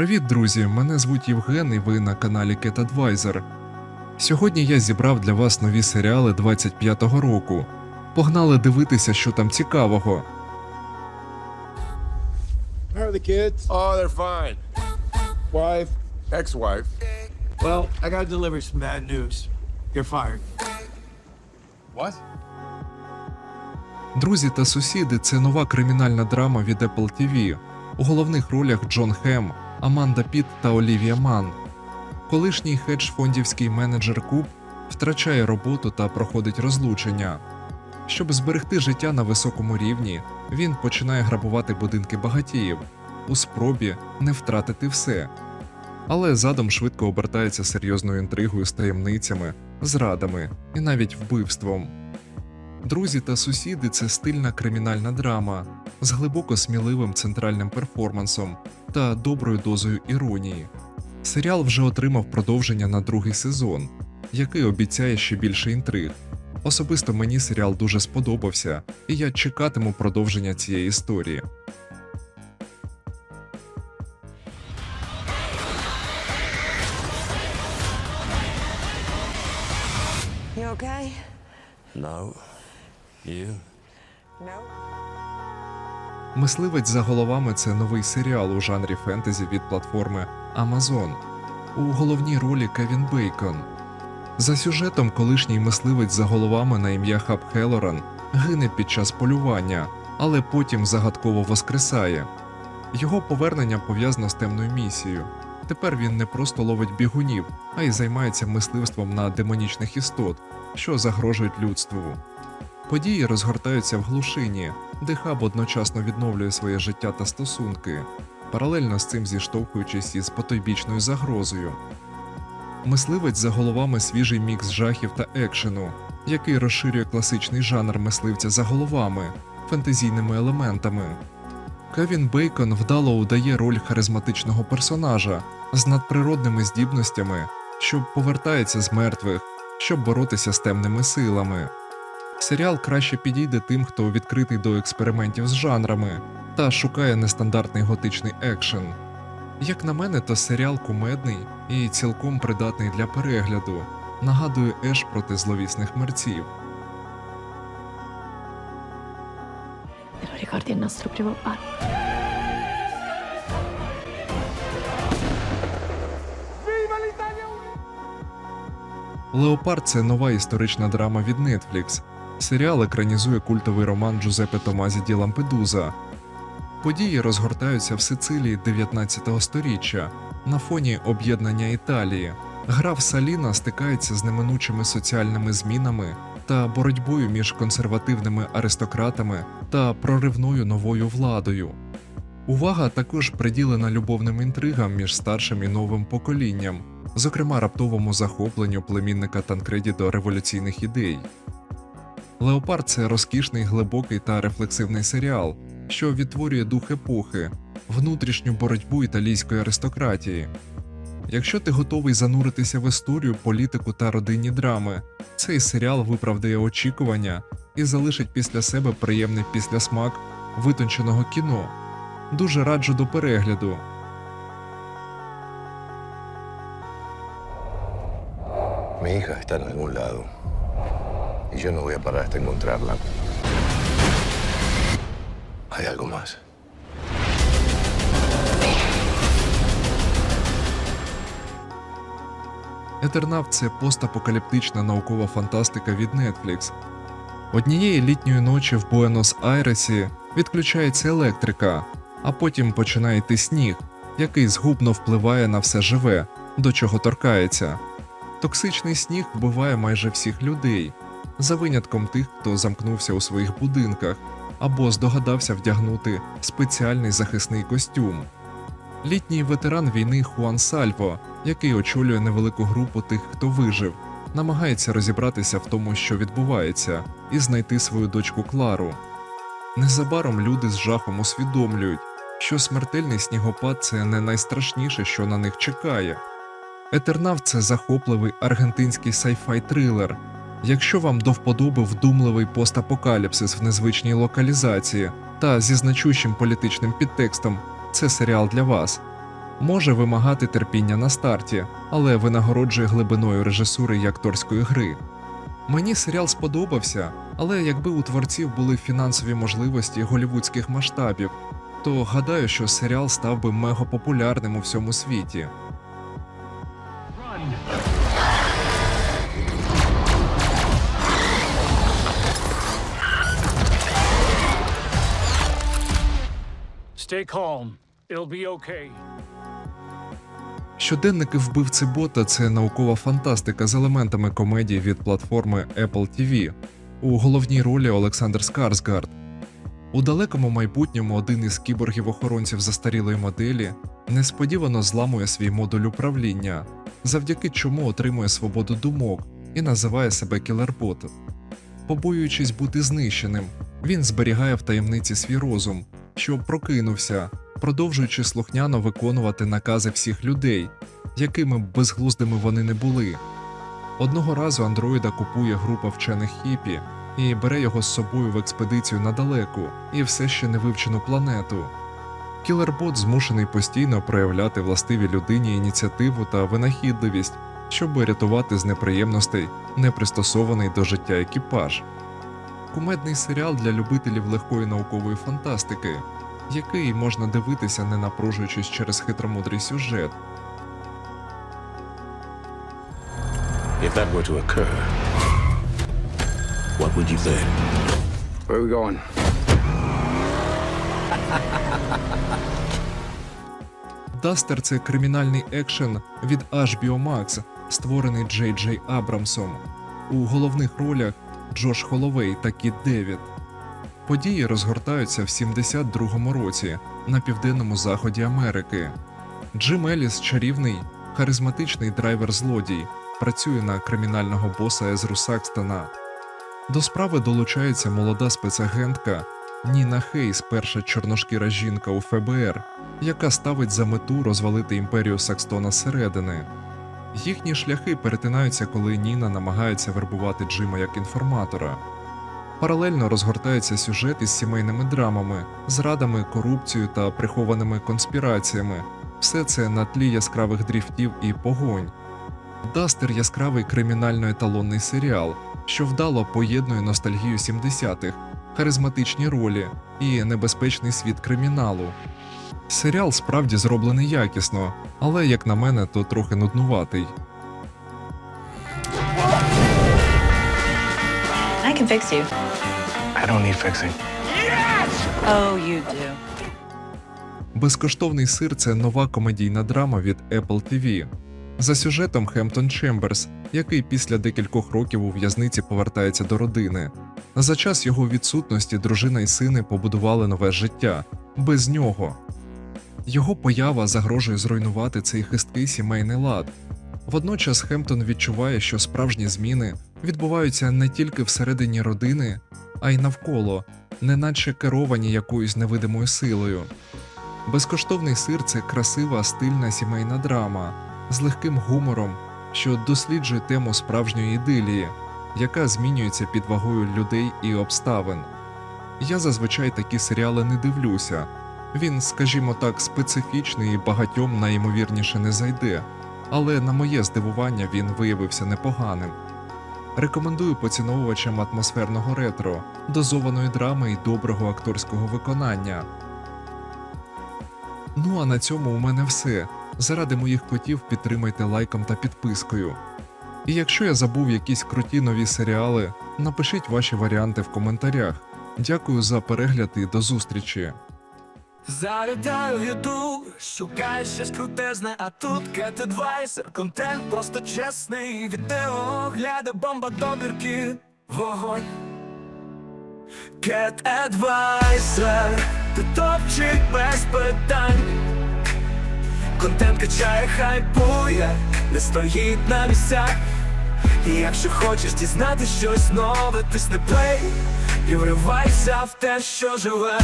Привіт, друзі! Мене звуть Євген і ви на каналі Cat Advisor. Сьогодні я зібрав для вас нові серіали 25-го року. Погнали дивитися, що там цікавого. How are the kids? Oh, they're fine. Wife? Ex-wife. Well, I gotta deliver some bad news. You're fired. What? Друзі та сусіди це нова кримінальна драма від Apple TV. У головних ролях Джон Хем, Аманда Піт та Олівія Ман. Колишній хедж-фондівський менеджер Куб втрачає роботу та проходить розлучення. Щоб зберегти життя на високому рівні, він починає грабувати будинки багатіїв у спробі не втратити все. Але задом швидко обертається серйозною інтригою з таємницями, зрадами і навіть вбивством. Друзі та сусіди це стильна кримінальна драма з глибоко сміливим центральним перформансом та доброю дозою іронії. Серіал вже отримав продовження на другий сезон, який обіцяє ще більше інтриг. Особисто мені серіал дуже сподобався, і я чекатиму продовження цієї історії. You okay? No. You? Мисливець за головами це новий серіал у жанрі фентезі від платформи Amazon. У головній ролі Кевін Бейкон. За сюжетом, колишній мисливець за головами на ім'я Хаб Хелоран гине під час полювання, але потім загадково воскресає. Його повернення пов'язано з темною місією. Тепер він не просто ловить бігунів, а й займається мисливством на демонічних істот, що загрожують людству. Події розгортаються в глушині, де хаб одночасно відновлює своє життя та стосунки, паралельно з цим зіштовхуючись із потойбічною загрозою. Мисливець за головами свіжий мікс жахів та екшену, який розширює класичний жанр мисливця за головами, фентезійними елементами. Кевін Бейкон вдало удає роль харизматичного персонажа з надприродними здібностями, що повертається з мертвих, щоб боротися з темними силами. Серіал краще підійде тим, хто відкритий до експериментів з жанрами та шукає нестандартний готичний екшен. Як на мене, то серіал кумедний і цілком придатний для перегляду, нагадує Еш проти зловісних мерців. Ricordi il nostro primo ballo? Леопард це нова історична драма від Netflix. Серіал екранізує культовий роман Джузеппе Томазі Ді Лампедуза. Події розгортаються в Сицилії 19 століття на фоні об'єднання Італії. Граф Саліна стикається з неминучими соціальними змінами та боротьбою між консервативними аристократами та проривною новою владою. Увага також приділена любовним інтригам між старшим і новим поколінням, зокрема раптовому захопленню племінника Танкреді до революційних ідей. Леопард це розкішний, глибокий та рефлексивний серіал, що відтворює дух епохи, внутрішню боротьбу італійської аристократії. Якщо ти готовий зануритися в історію, політику та родинні драми, цей серіал виправдає очікування і залишить після себе приємний післясмак витонченого кіно. Дуже раджу до перегляду. Mi hija está en. Y yo no voy a parar hasta encontrarla. Hay algo más. Етернав це постапокаліптична наукова фантастика від Netflix. Однієї літньої ночі в Буенос-Айресі відключається електрика, а потім починає йти сніг, який згубно впливає на все живе, до чого торкається. Токсичний сніг вбиває майже всіх людей, за винятком тих, хто замкнувся у своїх будинках або здогадався вдягнути спеціальний захисний костюм. Літній ветеран війни Хуан Сальво, який очолює невелику групу тих, хто вижив, намагається розібратися в тому, що відбувається, і знайти свою дочку Клару. Незабаром люди з жахом усвідомлюють, що смертельний снігопад це не найстрашніше, що на них чекає. Етернав це захопливий аргентинський сайфай трилер. Якщо вам до вподоби вдумливий постапокаліпсис в незвичній локалізації та зі значущим політичним підтекстом, це серіал для вас. може вимагати терпіння на старті, але винагороджує глибиною режисури і акторської гри. Мені серіал сподобався, але якби у творців були фінансові можливості голівудських масштабів, то гадаю, що серіал став би мегапопулярним у всьому світі. Stay calm. It'll be okay. Щоденники вбивці бота це наукова фантастика з елементами комедії від платформи Apple TV. У головній ролі Олександр Скарсгард. У далекому майбутньому один із кіборгів-охоронців застарілої моделі несподівано зламує свій модуль управління, завдяки чому отримує свободу думок і називає себе кілербот. Побоюючись бути знищеним, він зберігає в таємниці свій розум, що прокинувся, продовжуючи слухняно виконувати накази всіх людей, якими б безглуздими вони не були. Одного разу андроїда купує група вчених хіпі і бере його з собою в експедицію на далеку і все ще не вивчену планету. Кілербот змушений постійно проявляти властиві людині ініціативу та винахідливість, щоб рятувати з неприємностей непристосований до життя екіпаж. Кумедний серіал для любителів легкої наукової фантастики, який можна дивитися, не напружуючись через хитромудрий сюжет. If that were to occur, what would you think? Where are we going? Дастер це кримінальний екшен від HBO Max, створений Джей Джей Абрамсом. У головних ролях Джош Холовей та Кіт Девід. Події розгортаються в 72-му році на південному заході Америки. Джим Еліс чарівний, харизматичний драйвер-злодій, працює на кримінального боса Езру Сакстона. До справи долучається молода спецагентка Ніна Хейс, перша чорношкіра жінка у ФБР, яка ставить за мету розвалити імперію Сакстона зсередини. Їхні шляхи перетинаються, коли Ніна намагається вербувати Джима як інформатора. Паралельно розгортається сюжет із сімейними драмами, зрадами, корупцією та прихованими конспіраціями. Все це на тлі яскравих дріфтів і погонь. Дастер яскравий кримінально-еталонний серіал, що вдало поєднує ностальгію 70-х, харизматичні ролі і небезпечний світ криміналу. Серіал справді зроблений якісно, але, як на мене, то трохи нуднуватий. I can fix you. I don't need fixing. Oh, you do. Безкоштовний сир це нова комедійна драма від Apple TV. За сюжетом Хемптон Чемберс, який після декількох років у в'язниці повертається до родини. За час його відсутності дружина і сини побудували нове життя без нього. Його поява загрожує зруйнувати цей хисткий сімейний лад. Водночас Хемптон відчуває, що справжні зміни відбуваються не тільки всередині родини, а й навколо, неначе керовані якоюсь невидимою силою. Безкоштовний сир це красива стильна сімейна драма з легким гумором, що досліджує тему справжньої ідилії, яка змінюється під вагою людей і обставин. Я зазвичай такі серіали не дивлюся. Він, скажімо так, специфічний і багатьом найімовірніше не зайде, але на моє здивування він виявився непоганим. Рекомендую поціновувачам атмосферного ретро, дозованої драми і доброго акторського виконання. Ну а на цьому у мене все. Заради моїх котів підтримайте лайком та підпискою. І якщо я забув якісь круті нові серіали, напишіть ваші варіанти в коментарях. Дякую за перегляд і до зустрічі. Залітаю ютуб, шукаю щось крутезне, а тут Cat Advisor Контент просто чесний, відео огляди, бомба добірки, вогонь. Advisor, ти топчик без питань. Контент качає, хайпує, не стоїть на місцях. І якщо хочеш дізнати щось нове, тисни плей І вривайся в те, що живе